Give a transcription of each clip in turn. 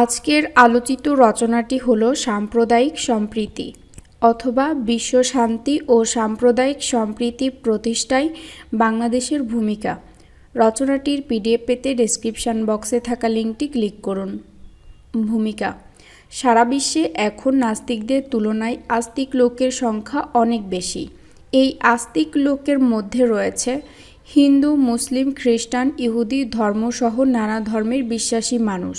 আজকের আলোচিত রচনাটি হল সাম্প্রদায়িক সম্প্রীতি অথবা বিশ্ব শান্তি ও সাম্প্রদায়িক সম্প্রীতি প্রতিষ্ঠায় বাংলাদেশের ভূমিকা। রচনাটির পিডিএফ পেতে ডেসক্রিপশন বক্সে থাকা লিঙ্কটি ক্লিক করুন। ভূমিকা। সারা বিশ্বে এখন নাস্তিকদের তুলনায় আস্তিক লোকের সংখ্যা অনেক বেশি। এই আস্তিক লোকের মধ্যে রয়েছে হিন্দু, মুসলিম, খ্রিস্টান, ইহুদি ধর্মসহ নানা ধর্মের বিশ্বাসী মানুষ।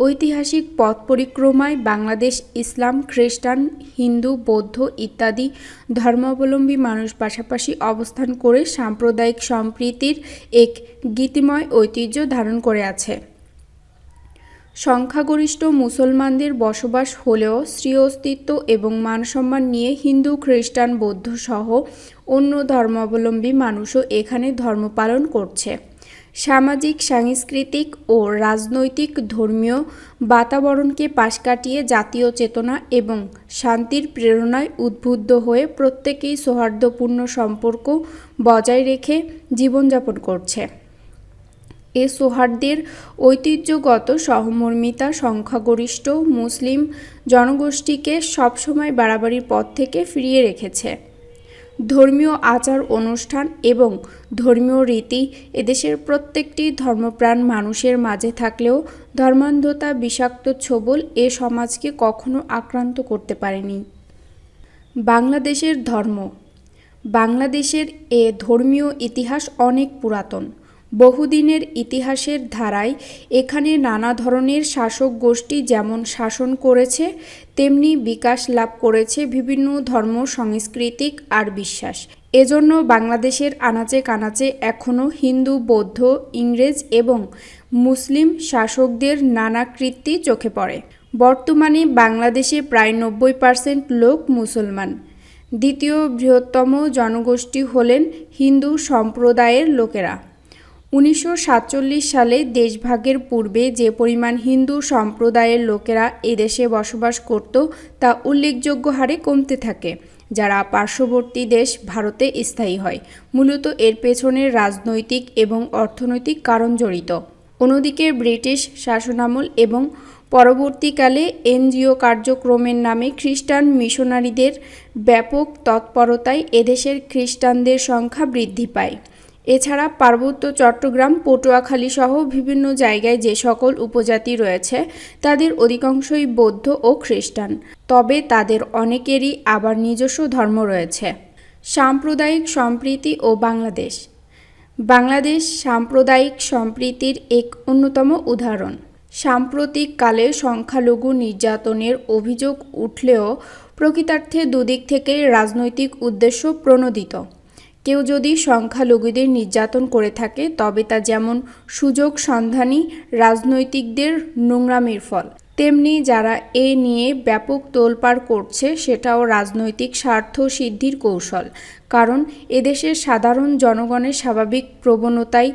ঐতিহাসিক পথ পরিক্রমায় বাংলাদেশ, ইসলাম, খ্রিস্টান, হিন্দু, বৌদ্ধ ইত্যাদি ধর্মাবলম্বী মানুষ পাশাপাশি অবস্থান করে সাম্প্রদায়িক সম্প্রীতির এক গীতিময় ঐতিহ্য ধারণ করে আছে। সংখ্যাগরিষ্ঠ মুসলমানদের বসবাস হলেও স্ত্রী অস্তিত্ব এবং মানসম্মান নিয়ে হিন্দু, খ্রিস্টান বৌদ্ধ সহ অন্য ধর্মাবলম্বী মানুষও এখানে ধর্ম পালন করছে। সামাজিক, সাংস্কৃতিক ও রাজনৈতিক ধর্মীয় বাতাবরণকে পাশ কাটিয়ে জাতীয় চেতনা এবং শান্তির প্রেরণায় উদ্বুদ্ধ হয়ে প্রত্যেকেই সৌহার্দ্যপূর্ণ সম্পর্ক বজায় রেখে জীবনযাপন করছে। এ সৌহার্দ্যের ঐতিহ্যগত সহমর্মিতা সংখ্যাগরিষ্ঠ মুসলিম জনগোষ্ঠীকে সবসময় বাড়াবাড়ির পথ থেকে ফিরিয়ে রেখেছে। ধর্মীয় আচার অনুষ্ঠান এবং ধর্মীয় রীতি এদেশের প্রত্যেকটি ধর্মপ্রাণ মানুষের মাঝে থাকলেও ধর্মান্ধতা, বিষাক্ত ছবল এ সমাজকে কখনো আক্রান্ত করতে পারেনি। বাংলাদেশের ধর্ম। বাংলাদেশের এ ধর্মীয় ইতিহাস অনেক পুরাতন। বহুদিনের ইতিহাসের ধারায় এখানে নানা ধরনের শাসক গোষ্ঠী যেমন শাসন করেছে, তেমনি বিকাশ লাভ করেছে বিভিন্ন ধর্ম, সাংস্কৃতিক আর বিশ্বাস। এজন্য বাংলাদেশের আনাচে কানাচে এখনও হিন্দু, বৌদ্ধ, ইংরেজ এবং মুসলিম শাসকদের নানা কৃত্তি চোখে পড়ে। বর্তমানে বাংলাদেশে প্রায় নব্বই পার্সেন্ট লোক মুসলমান। দ্বিতীয় বৃহত্তম জনগোষ্ঠী হলেন হিন্দু সম্প্রদায়ের লোকেরা। উনিশশো সাতচল্লিশ সালে দেশভাগের পূর্বে যে পরিমাণ হিন্দু সম্প্রদায়ের লোকেরা এদেশে বসবাস করত, তা উল্লেখযোগ্য হারে কমতে থাকে, যারা পার্শ্ববর্তী দেশ ভারতে স্থায়ী হয়। মূলত এর পেছনে রাজনৈতিক এবং অর্থনৈতিক কারণ জড়িত। অন্যদিকে ব্রিটিশ শাসনামল এবং পরবর্তীকালে এনজিও কার্যক্রমের নামে খ্রিস্টান মিশনারিদের ব্যাপক তৎপরতায় এদেশের খ্রিস্টানদের সংখ্যা বৃদ্ধি পায়। এছাড়া পার্বত্য চট্টগ্রাম, পটুয়াখালী সহ বিভিন্ন জায়গায় যে সকল উপজাতি রয়েছে, তাদের অধিকাংশই বৌদ্ধ ও খ্রিস্টান। তবে তাদের অনেকেরই আবার নিজস্ব ধর্ম রয়েছে। সাম্প্রদায়িক সম্প্রীতি ও বাংলাদেশ। বাংলাদেশ সাম্প্রদায়িক সম্প্রীতির এক অন্যতম উদাহরণ। সাম্প্রতিক কালে সংখ্যালঘু নির্যাতনের অভিযোগ উঠলেও প্রকৃতার্থে দুদিক থেকে রাজনৈতিক উদ্দেশ্য প্রণোদিত। কেউ যদি সংখ্যালঘুদের নির্যাতন করে থাকে তবে তা যেমন সুযোগ সন্ধানী রাজনৈতিকদের নোংরামের ফল। তেমনি যারা এ নিয়ে ব্যাপক তোলপাড় করছে, সেটাও রাজনৈতিক স্বার্থ সিদ্ধির কৌশল। কারণ এদেশের সাধারণ জনগণের স্বাভাবিক প্রবণতায়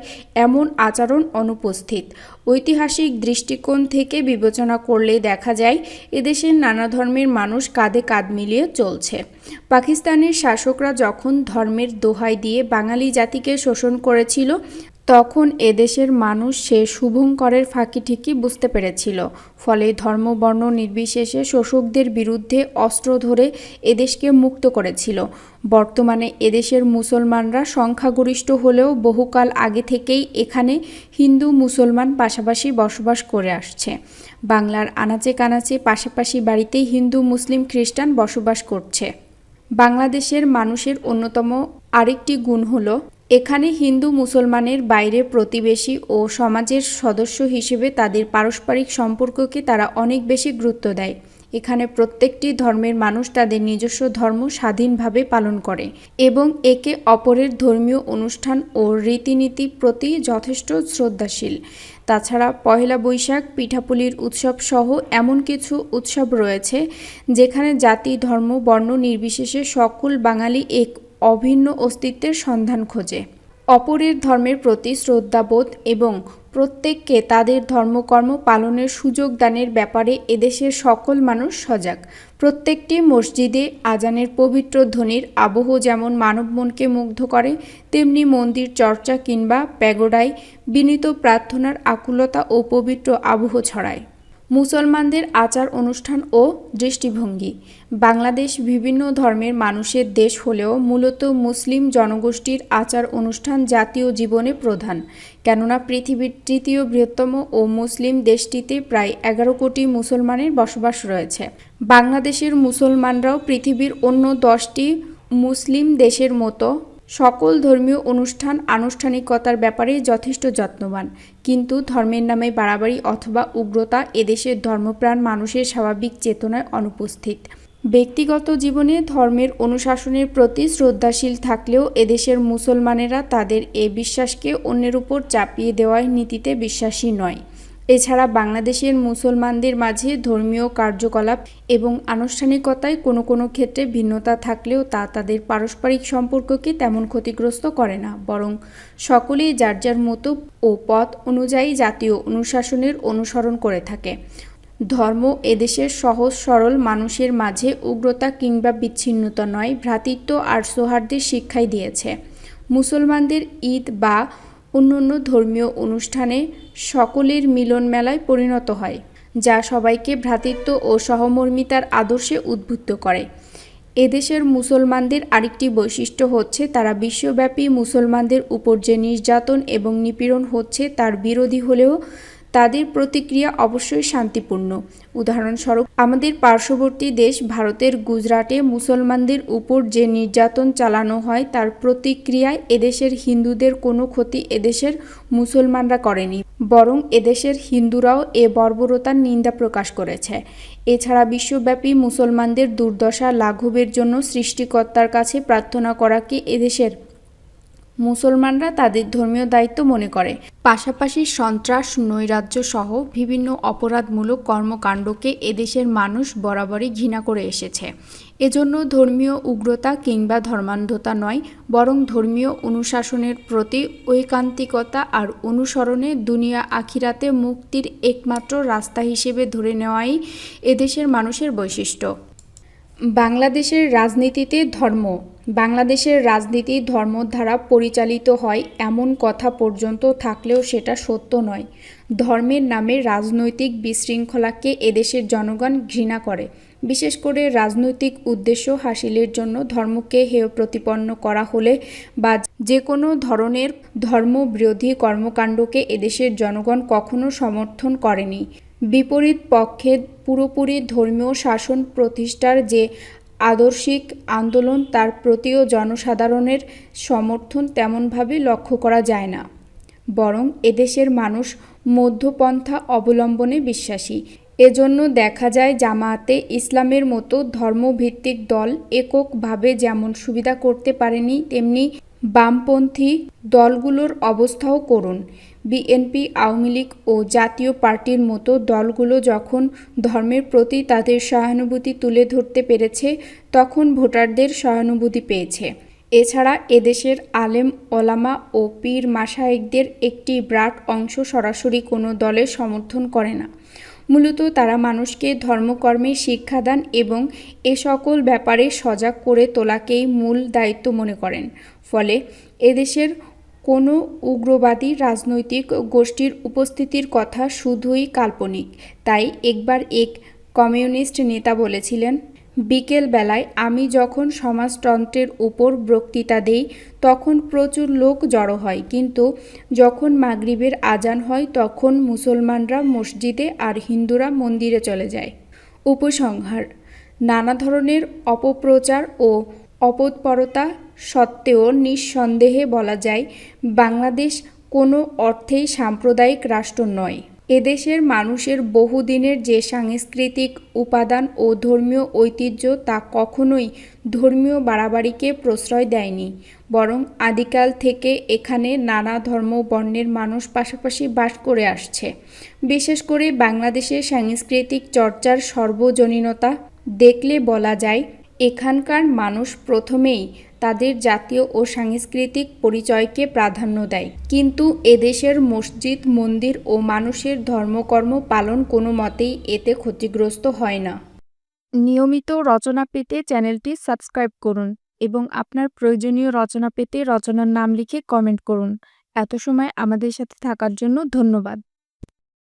এমন আচরণ অনুপস্থিত। ঐতিহাসিক দৃষ্টিকোণ থেকে বিবেচনা করলে দেখা যায়, এদেশের নানা ধর্মের মানুষ কাঁধে কাঁধ মিলিয়ে চলছে। পাকিস্তানের শাসকরা যখন ধর্মের দোহাই দিয়ে বাঙালি জাতিকে শোষণ করেছিল তখন এদেশের মানুষ সে শুভঙ্করের ফাঁকি ঠিকই বুঝতে পেরেছিল। ফলে ধর্মবর্ণ নির্বিশেষে শোষকদের বিরুদ্ধে অস্ত্র ধরে এদেশকে মুক্ত করেছিল। বর্তমানে এদেশের মুসলমানরা সংখ্যাগরিষ্ঠ হলেও বহুকাল আগে থেকেই এখানে হিন্দু মুসলমান পাশাপাশি বসবাস করে আসছে। বাংলার আনাচে কানাচে পাশাপাশি বাড়িতেই হিন্দু মুসলিম খ্রিস্টান বসবাস করছে। বাংলাদেশের মানুষের অন্যতম আরেকটি গুণ হলো এখানে হিন্দু মুসলমানের বাইরে প্রতিবেশী ও সমাজের সদস্য হিসেবে তাদের পারস্পরিক সম্পর্ককে তারা অনেক বেশি গুরুত্ব দেয়। এখানে প্রত্যেকটি ধর্মের মানুষ তাদের নিজস্ব ধর্ম স্বাধীনভাবে পালন করে এবং একে অপরের ধর্মীয় অনুষ্ঠান ও রীতিনীতি প্রতি যথেষ্ট শ্রদ্ধাশীল। তাছাড়া পয়লা বৈশাখ, পিঠাপুলির উৎসব সহ এমন কিছু উৎসব রয়েছে, যেখানে জাতি, ধর্ম, বর্ণ নির্বিশেষে সকল বাঙালি এক অভিন্ন অস্তিত্বের সন্ধান খোঁজে। অপরের ধর্মের প্রতি শ্রদ্ধাবোধ এবং প্রত্যেককে তাদের ধর্মকর্ম পালনের সুযোগ দানের ব্যাপারে এদেশের সকল মানুষ সজাগ। প্রত্যেকটি মসজিদে আজানের পবিত্র ধ্বনির আবহ যেমন মানব মনকে মুগ্ধ করে, তেমনি মন্দির চর্চা কিংবা প্যাগোডায় বিনীত প্রার্থনার আকুলতা ও পবিত্র আবহ ছড়ায়। মুসলমানদের আচার অনুষ্ঠান ও দৃষ্টিভঙ্গি। বাংলাদেশ বিভিন্ন ধর্মের মানুষের দেশ হলেও মূলত মুসলিম জনগোষ্ঠীর আচার অনুষ্ঠান জাতীয় জীবনে প্রধান। কেননা পৃথিবীর তৃতীয় বৃহত্তম ও মুসলিম দেশটিতে প্রায় এগারো কোটি মুসলমানের বসবাস রয়েছে। বাংলাদেশের মুসলমানরাও পৃথিবীর অন্য দশটি মুসলিম দেশের মতো সকল ধর্মীয় অনুষ্ঠান আনুষ্ঠানিকতার ব্যাপারে যথেষ্ট যত্নবান। কিন্তু ধর্মের নামে বাড়াবাড়ি অথবা উগ্রতা এদেশের ধর্মপ্রাণ মানুষের স্বাভাবিক চেতনায় অনুপস্থিত। ব্যক্তিগত জীবনে ধর্মের অনুশাসনের প্রতি শ্রদ্ধাশীল থাকলেও এদেশের মুসলমানেরা তাদের এ বিশ্বাসকে অন্যের উপর চাপিয়ে দেওয়ার নীতিতে বিশ্বাসী নয়। এছাড়া বাংলাদেশের মুসলমানদের মাঝে ধর্মীয় কার্যকলাপ এবং আনুষ্ঠানিকতায় কোনো কোনো ক্ষেত্রে ভিন্নতা থাকলেও তা তাদের পারস্পরিক সম্পর্ককে তেমন ক্ষতিগ্রস্ত করে না। বরং সকলেই যার যার মতো ও পথ অনুযায়ী জাতীয় অনুশাসনের অনুসরণ করে থাকে। ধর্ম এদেশের সহজ, সরল মানুষের মাঝে উগ্রতা কিংবা বিচ্ছিন্নতা নয়, ভ্রাতৃত্ব আর সৌহার্দ্যের শিক্ষাই দিয়েছে। মুসলমানদের ঈদ বা অন্যান্য ধর্মীয় অনুষ্ঠানে সকলের মিলন মেলায় পরিণত হয়, যা সবাইকে ভ্রাতৃত্ব ও সহমর্মিতার আদর্শে উদ্বুদ্ধ করে। এদেশের মুসলমানদের আরেকটি বৈশিষ্ট্য হচ্ছে তারা বিশ্বব্যাপী মুসলমানদের উপর যে নির্যাতন এবং নিপীড়ন হচ্ছে তার বিরোধী হলেও তাদের প্রতিক্রিয়া অবশ্যই শান্তিপূর্ণ। উদাহরণস্বরূপ, আমাদের পার্শ্ববর্তী দেশ ভারতের গুজরাটে মুসলমানদের উপর যে নির্যাতন চালানো হয়, তার প্রতিক্রিয়ায় এদেশের হিন্দুদের কোনো ক্ষতি এদেশের মুসলমানরা করেনি। বরং এদেশের হিন্দুরাও এ বর্বরতার নিন্দা প্রকাশ করেছে। এছাড়া বিশ্বব্যাপী মুসলমানদের দুর্দশা লাঘবের জন্য সৃষ্টিকর্তার কাছে প্রার্থনা করাকে এদেশের মুসলমানরা তাদের ধর্মীয় দায়িত্ব মনে করে। পাশাপাশি সন্ত্রাস, নৈরাজ্য সহ বিভিন্ন অপরাধমূলক কর্মকাণ্ডকে এদেশের মানুষ বরাবরই ঘৃণা করে এসেছে। এজন্য ধর্মীয় উগ্রতা কিংবা ধর্মান্ধতা নয়, বরং ধর্মীয় অনুশাসনের প্রতি ঐকান্তিকতা আর অনুসরণে দুনিয়া আখিরাতে মুক্তির একমাত্র রাস্তা হিসেবে ধরে নেওয়াই এদেশের মানুষের বৈশিষ্ট্য। বাংলাদেশের রাজনীতিতে ধর্ম বাংলাদেশের রাজনীতি ধর্ম দ্বারা পরিচালিত হয় এমন কথা পর্যন্ত থাকলেও সেটা সত্য নয়। ধর্মের নামে রাজনৈতিক বিশৃঙ্খলাকে এদেশের জনগণ ঘৃণা করে। বিশেষ করে রাজনৈতিক উদ্দেশ্য হাসিলের জন্য ধর্মকে হেয় প্রতিপন্ন করা হলে বা যে কোনো ধরনের ধর্মবিরোধী কর্মকাণ্ডকে এদেশের জনগণ কখনো সমর্থন করেনি। বিপরীত পক্ষে পুরোপুরি ধর্মীয় শাসন প্রতিষ্ঠার যে আদর্শিক আন্দোলন তার প্রতিও জনসাধারণের সমর্থন তেমনভাবে লক্ষ্য করা যায় না। বরং এদেশের মানুষ মধ্যপন্থা অবলম্বনে বিশ্বাসী। এজন্য দেখা যায় জামায়াতে ইসলামের মতো ধর্মভিত্তিক দল এককভাবে যেমন সুবিধা করতে পারেনি, তেমনি বামপন্থী দলগুলোর অবস্থাও করুন। বিএনপি, আওয়ামী লীগ ও জাতীয় পার্টির মতো দলগুলো যখন ধর্মের প্রতি তাদের সহানুভূতি তুলে ধরতে পেরেছে, তখন ভোটারদের সহানুভূতি পেয়েছে। এছাড়া এদেশের আলেম, ওলামা ও পীর মাসায়েকদের একটি ব্রাট অংশ সরাসরি কোনো দলের সমর্থন করে না। মূলত তারা মানুষকে ধর্মকর্মে শিক্ষাদান এবং এ সকল ব্যাপারে সজাগ করে তোলাকেই মূল দায়িত্ব মনে করেন। ফলে এদেশের কোনো উগ্রবাদী রাজনৈতিক গোষ্ঠীর উপস্থিতির কথা শুধুই কাল্পনিক। তাই একবার এক কমিউনিস্ট নেতা বলেছিলেন, বিকেল বেলায় আমি যখন সমাজতন্ত্রের উপর বক্তৃতা দেই, তখন প্রচুর লোক জড়ো হয়। কিন্তু যখন মাগরিবের আজান হয়, তখন মুসলমানরা মসজিদে আর হিন্দুরা মন্দিরে চলে যায়। উপসংহার, নানা ধরনের অপপ্রচার ও অপৎপরতা সত্ত্বেও নিঃসন্দেহে বলা যায়, বাংলাদেশ কোনো অর্থেই সাম্প্রদায়িক রাষ্ট্র নয়। এদেশের মানুষের বহুদিনের যে সাংস্কৃতিক উপাদান ও ধর্মীয় ঐতিহ্য তা কখনোই ধর্মীয় বাড়াবাড়িকে প্রশ্রয় দেয়নি, বরং আদিকাল থেকে এখানে নানা ধর্ম বর্ণের মানুষ পাশাপাশি বাস করে আসছে। বিশেষ করে বাংলাদেশের সাংস্কৃতিক চর্চার সর্বজনীনতা দেখলে বলা যায় এখানকার মানুষ প্রথমেই তাদের জাতীয় ও সাংস্কৃতিক পরিচয়কে প্রাধান্য দেয়। কিন্তু এদেশের মসজিদ, মন্দির ও মানুষের ধর্মকর্ম পালন কোনো মতেই এতে ক্ষতিগ্রস্ত হয় না। নিয়মিত রচনা পেতে চ্যানেলটি সাবস্ক্রাইব করুন এবং আপনার প্রয়োজনীয় রচনা পেতে রচনার নাম লিখে কমেন্ট করুন। এত সময় আমাদের সাথে থাকার জন্য ধন্যবাদ।